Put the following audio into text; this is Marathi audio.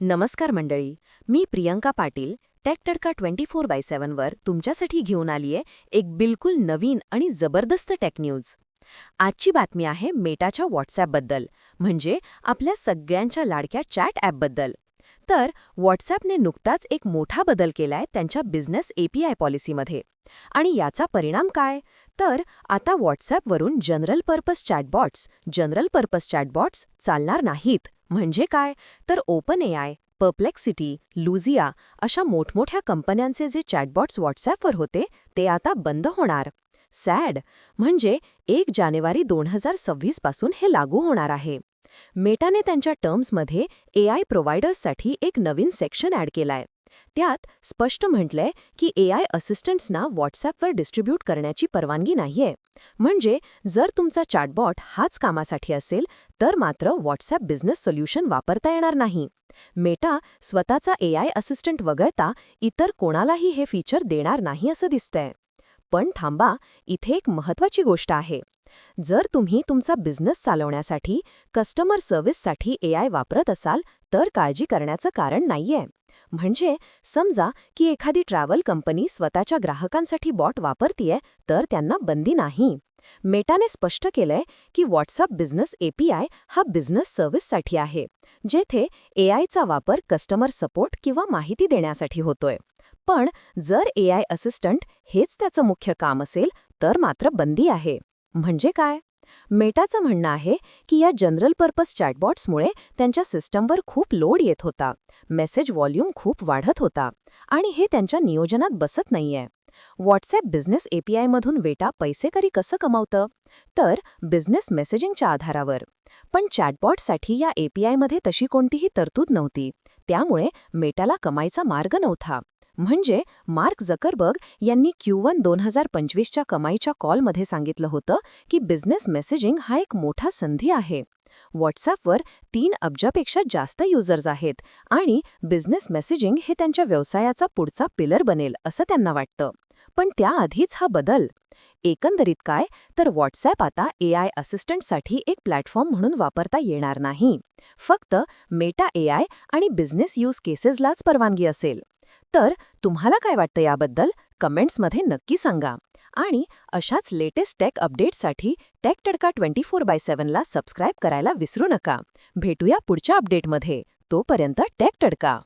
नमस्कार मंडळी मी Priyanka Patil tech Tadka twenty four by सेव्हनवर तुमच्यासाठी घेऊन आलीये एक बिलकुल नवीन आणि जबरदस्त टेक न्यूज आजची बातमी आहे मेटाच्या व्हॉट्सॲपबद्दल म्हणजे आपल्या सगळ्यांच्या लाडक्या चॅट ॲपबद्दल तर व्हॉट्सॲपने नुकताच एक मोठा बदल केलाय त्यांच्या बिझनेस एपीआय पॉलिसीमध्ये आणि याचा परिणाम काय? तर आता व्हॉट्सॲपवरून general purpose chatbots general purpose chatbots चालणार नाहीत. म्हणजे काय? तर ओपन एआय पर्प्लेक्सिटी लुझिया अशा मोठमोठ्या कंपन्यांचे जे चॅटबॉट्स व्हॉट्सॲपवर होते ते आता बंद होणार. सॅड म्हणजे एक जानेवारी दोन हजार सव्वीसपासून हे लागू होणार आहे. मेटाने त्यांच्या टर्म्समध्ये एआय प्रोव्हायडर्ससाठी एक नवीन सेक्शन ॲड केलाय. त्यात स्पष्ट म्हटलंय की एआय असिस्टंट्सना व्हॉट्सॲपवर डिस्ट्रीब्यूट करण्याची परवानगी नाहीये. म्हणजे जर तुमचा चॅटबॉट हाच कामासाठी असेल तर मात्र व्हॉट्सॲप बिझनेस सोल्युशन वापरता येणार नाही. मेटा स्वतःचा एआय असिस्टंट वगळता इतर कोणालाही हे फीचर देणार नाही असं दिसतंय. पण थांबा इथे एक महत्वाची गोष्ट आहे. जर तुम्ही तुमचा बिझनेस चालवण्यासाठी कस्टमर सर्व्हिससाठी एआय वापरत असाल तर काळजी करण्याचं कारण नाहीये. म्हणजे समजा की एखादी ट्रॅव्हल कंपनी स्वतःच्या ग्राहकांसाठी बॉट वापरतीये तर त्यांना बंदी नाही. मेटाने स्पष्ट केलंय की व्हॉट्सअप बिझनेस एपीआय हा बिझनेस सर्व्हिससाठी आहे जेथे एआयचा वापर कस्टमर सपोर्ट किंवा माहिती देण्यासाठी होतोय. पण जर एआय असिस्टंट हेच त्याचं मुख्य काम असेल तर मात्र बंदी आहे. म्हणजे काय? मेटाचं म्हणणं आहे की या जनरल पर्पज चॅटबॉट्समुळे त्यांच्या सिस्टमवर खूप लोड येत होता. मेसेज व्हॉल्यूम खूप वाढत होता आणि हे त्यांच्या नियोजनात बसत नाहीये. व्हॉट्सॲप बिझनेस एपीआयमधून वेटा पैसेकरी कसं कमावतं? तर बिझनेस मेसेजिंगच्या आधारावर. पण चॅटबॉटसाठी या एपीआयमध्ये तशी कोणतीही तरतूद नव्हती. त्यामुळे मेटाला कमाईचा मार्ग नव्हता. म्हणजे मार्क जकरबर्ग यांनी क्यू वन दोन हजार पंचवीसच्या कमाईच्या कॉलमध्ये सांगितलं होतं की बिझनेस मेसेजिंग हा एक मोठा संधी आहे. व्हॉट्सॲपवर तीन अब्जापेक्षा जास्त युजर्स आहेत आणि बिझनेस मेसेजिंग हे त्यांच्या व्यवसायाचा पुढचा पिलर बनेल असं त्यांना वाटतं. पण त्याआधीच हा बदल. एकंदरीत काय? तर व्हॉट्सॲप आता ए आय असिस्टंटसाठी एक प्लॅटफॉर्म म्हणून वापरता येणार नाही. फक्त मेटा एआय आणि बिझनेस यूज केसेसलाच परवानगी असेल. तर तुम्हाला काय वाटतं याबद्दल कमेंट्समध्ये नक्की सांगा. आणि अशाच लेटेस्ट टेक अपडेट्ससाठी tech Tadka twenty four by सेव्हनला subscribe करायला विसरू नका. भेटूया पुढच्या अपडेटमध्ये तोपर्यंत टेक टडका